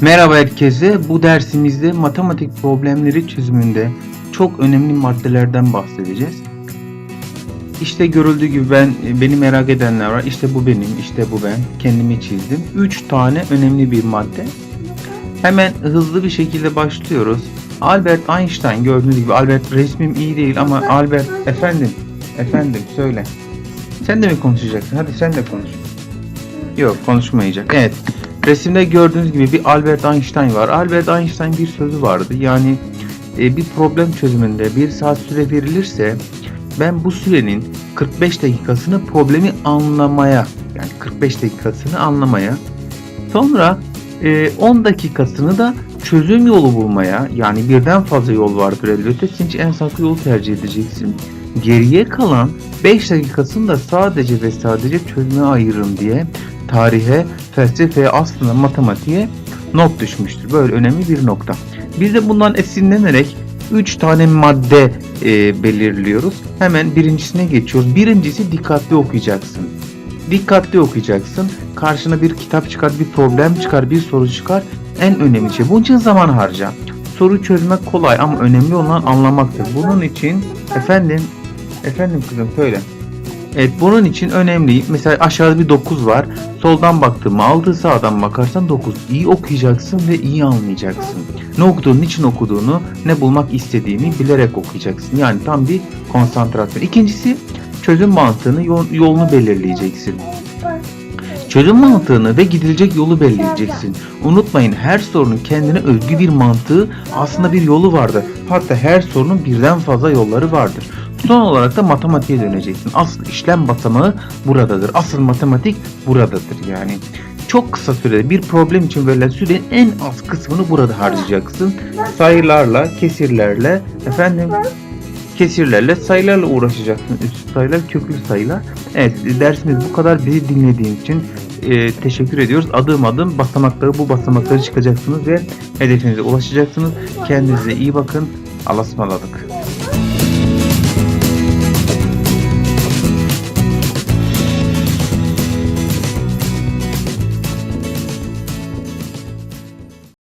Merhaba herkese. Bu dersimizde matematik problemleri çözümünde çok önemli maddelerden bahsedeceğiz. İşte görüldüğü gibi ben beni merak edenler var. İşte bu benim, işte bu ben. Kendimi çizdim. 3 tane önemli bir madde. Hemen hızlı bir şekilde başlıyoruz. Albert Einstein gördüğünüz gibi Albert resmim iyi değil ama Albert efendim efendim söyle. Sen de mi konuşacaksın? Hadi sen de konuş. Yok konuşmayacak. Evet. Resimde gördüğünüz gibi bir Albert Einstein var. Albert Einstein bir sözü vardı. Yani e, bir problem çözümünde bir saat süre verilirse ben bu sürenin 45 dakikasını problemi anlamaya yani 45 dakikasını anlamaya sonra e, 10 dakikasını da çözüm yolu bulmaya yani birden fazla yol vardır elbette. Sen en sağlıklı yolu tercih edeceksin. Geriye kalan 5 dakikasını da sadece ve sadece çözüme ayırırım diye tarihe, felsefeye aslında matematiğe not düşmüştür. Böyle önemli bir nokta. Biz de bundan esinlenerek 3 tane madde e, belirliyoruz. Hemen birincisine geçiyoruz. Birincisi dikkatli okuyacaksın. Dikkatli okuyacaksın. Karşına bir kitap çıkar, bir problem çıkar, bir soru çıkar. En önemli şey. Bunun için zaman harca. Soru çözmek kolay ama önemli olan anlamaktır. Bunun için efendim efendim kızım söyle. Evet bunun için önemli. Mesela aşağıda bir 9 var. Soldan baktığımı aldı sağdan bakarsan 9. İyi okuyacaksın ve iyi anlayacaksın. Ne okuduğunu, niçin okuduğunu, ne bulmak istediğini bilerek okuyacaksın. Yani tam bir konsantrasyon. İkincisi çözüm mantığını, yol- yolunu belirleyeceksin. Çözüm mantığını ve gidilecek yolu belirleyeceksin. Unutmayın her sorunun kendine özgü bir mantığı aslında bir yolu vardır. Hatta her sorunun birden fazla yolları vardır. Son olarak da matematiğe döneceksin. Asıl işlem basamağı buradadır. Asıl matematik buradadır yani. Çok kısa sürede bir problem için verilen sürenin en az kısmını burada harcayacaksın. Sayılarla, kesirlerle, efendim kesirlerle, sayılarla uğraşacaksın. Üst sayılar, köklü sayılar. Evet dersimiz bu kadar. Bizi dinlediğin için e, teşekkür ediyoruz. Adım adım basamakları bu basamakları çıkacaksınız ve hedefinize ulaşacaksınız. Kendinize iyi bakın. Allah'a ısmarladık.